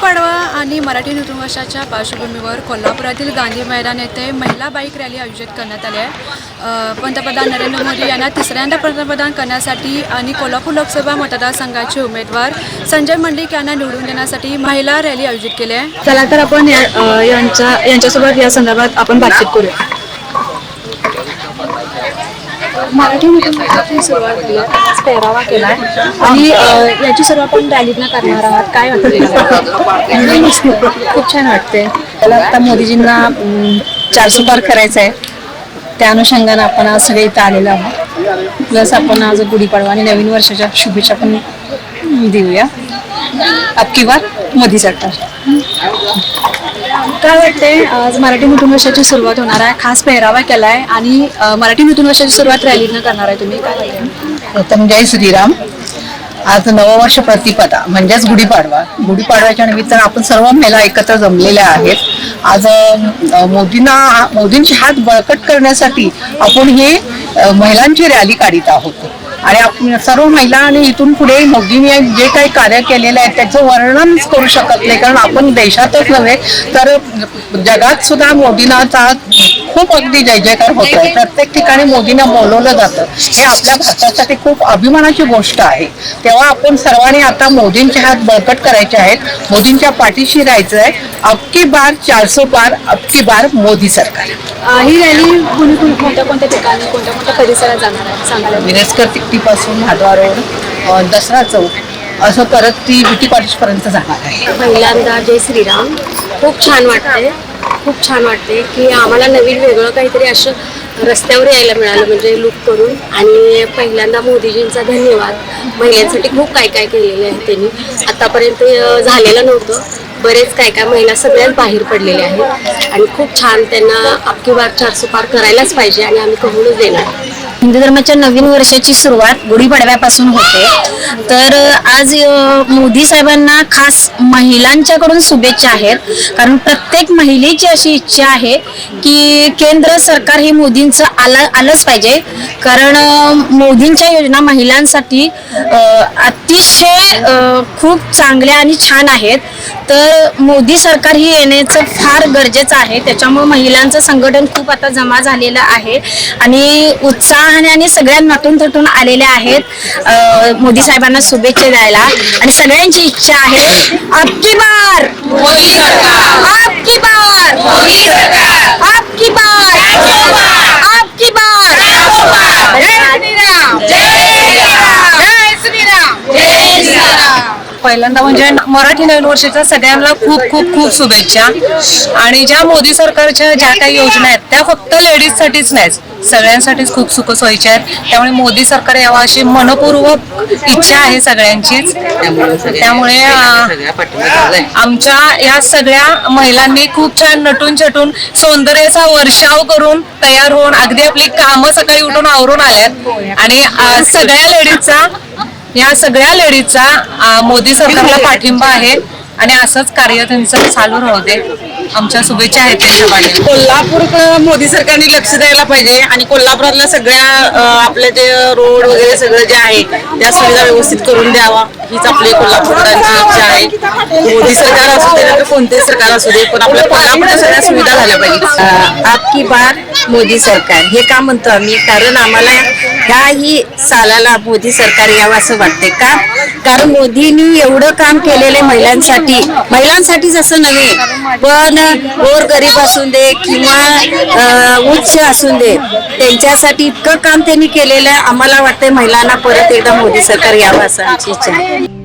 गुढीपाडवा आणि मराठी नूतन वर्षाच्या पार्श्वभूमीवर कोल्हापुरातील गांधी मैदान येथे महिला बाईक रॅली आयोजित करण्यात आली आहे. पंतप्रधान नरेंद्र मोदी यांना तिसऱ्यांदा पंतप्रधान करण्यासाठी आणि कोल्हापूर लोकसभा मतदारसंघाचे उमेदवार संजय मंडिक यांना निवडून देण्यासाठी महिला रॅली आयोजित केली आहे. चला तर आपण या- यांच्या यांच्यासोबत या संदर्भात आपण बातचीत करूया. मराठी मीडियमपासून सुरुवात झाली आहे. आज पेहरावा केला आहे आणि याची सुरुवात आपण रॅलीतनं करणार आहात. काय वाटतं खूप छान वाटते त्याला आता मोदीजींना चारशे पार करायचं आहे त्या अनुषंगानं आपण आज सगळे इथं आलेलो आहोत. प्लस आपण आज गुढीपाडवा आणि नवीन वर्षाच्या शुभेच्छा पण देऊया. अबकी बार मोदी सरकार. काय वाटते आज मराठी नूतन वर्षाची सुरुवात होणार आहे. खास पेहरावा केला आहे आणि अ, मराठी नूतन वर्षाची सुरुवात रॅलीनं करणार आहे तुम्ही. काय वाटतं? प्रथम जय श्रीराम. आज नववर्ष प्रतिपदा म्हणजेच गुढीपाडवा. गुढीपाडव्याच्या निमित्तानं आपण सर्व महिला एकत्र जमलेल्या आहेत. आज अ, मोदींना मोदींचे हात बळकट करण्यासाठी आपण हे अ, महिलांची रॅली काढीत आहोत. आणि आपण सर्व महिला आणि इथून पुढे मोदींनी जे काही कार्य केलेलं आहे त्याचं वर्णनच करू शकत नाही. कारण आपण देशातच नव्हे तर जगात सुद्धा मोदींनाचा खूप अगदी जय जयकार होतोय. प्रत्येक ठिकाणी मोदींना बोलवलं जातं. हे आपल्या भारतासाठी खूप अभिमानाची गोष्ट आहे. तेव्हा आपण सर्वांनी आता मोदींचे हात बळकट करायचे आहेत. मोदींच्या पाठीशी राहायचं आहे. अबकी बार चारसो बार अबकी बार मोदी सरकार. ही रॅली कुणी कुणी कोणत्या कोणत्या ठिकाणी कोणत्या कोणत्या परिसरात जाणार आहे? सांगायला मिरजकर तिकटीपासून भादवा रोड दसरा चौक असं करत ती ब्युटी कॉलेजपर्यंत जाणार आहे. पहिल्यांदा जय श्रीराम. खूप छान वाटते खूप छान वाटते की आम्हाला नवीन वेगळं काहीतरी असं रस्त्यावर यायला मिळालं म्हणजे लुक करून. आणि पहिल्यांदा मोदीजींचा धन्यवाद. महिलांसाठी खूप काय काय केलेलं आहे त्यांनी. आतापर्यंत झालेलं नव्हतं. बरेच काय काय महिला सगळ्याच बाहेर पडलेल्या आहेत. आणि खूप छान त्यांना अबकी बार चारसो पार करायलाच पाहिजे आणि आम्ही कबूलच देणार. हिंदू धर्माच्या नवीन वर्षाची सुरुवात गुढीपाडव्यापासून होते. तर आज मोदी साहेबांना खास महिलांच्याकडून शुभेच्छा आहेत. कारण प्रत्येक महिलेची अशी इच्छा आहे की केंद्र सरकार हे मोदींचं आलं आलंच पाहिजे. कारण मोदींच्या योजना महिलांसाठी अतिशय खूप चांगल्या आणि छान आहेत. तर मोदी सरकार ही येण्याचं फार गरजेचं आहे. त्याच्यामुळे महिलांचं संघटन खूप आता जमा झालेलं आहे. आणि उत्साहाने आणि सगळ्या नटून थटून आलेल्या आहेत मोदी साहेबांना शुभेच्छा द्यायला. आणि सगळ्यांची इच्छा आहे अबकी बार! अबकी बार! पहिल्यांदा म्हणजे मराठी नवीन वर्षाच्या सगळ्यांना खूप खूप खूप शुभेच्छा. आणि ज्या मोदी सरकारच्या ज्या काही योजना आहेत त्या फक्त लेडीजसाठीच नाहीत. सगळ्यांसाठीच खूप सुख सोयीच्या आहेत. त्यामुळे मोदी सरकार यावं अशी मनपूर्वक इच्छा आहे सगळ्यांचीच. त्यामुळे आमच्या या सगळ्या महिलांनी खूप छान नटून छटून सौंदर्याचा वर्षाव करून तयार होऊन अगदी आपली कामं सकाळी उठून आवरून आल्यात. आणि सगळ्या लेडीजचा या सगळ्या लेडीजचा मोदी सरकारला पाठिंबा आहे आणि असंच कार्य त्यांचं चालू राहू दे. आमच्या शुभेच्छा आहेत त्यांच्या कोल्हापूर मोदी सरकारने लक्ष द्यायला पाहिजे आणि कोल्हापुरातल्या सगळ्या अ, आपले जे रोड वगैरे सगळं जे आहे त्या सुविधा व्यवस्थित करून द्यावा. हीच आपली कोल्हापूरकरांची इच्छा आहे. मोदी सरकार असू दे तर कोणतेही सरकार असू दे पण आपल्या कोल्हापूरच्या सगळ्या सुविधा झाल्या पाहिजे. आपकी बार मोदी सरकार. हे का म्हणतो आम्ही? कारण आम्हाला ह्याही सालाला मोदी सरकार यावं असं वाटतंय. का? कारण मोदींनी एवढं काम केलेलं आहे महिलांसाठी. महिलांसाठीच असं नव्हे पण गोरगरीब असून दे किंवा उच्च असून दे त्यांच्यासाठी इतकं काम त्यांनी केलेलं आहे. आम्हाला वाटतंय महिलांना परत एकदा मोदी सरकार यावं असं आमची इच्छा आहे.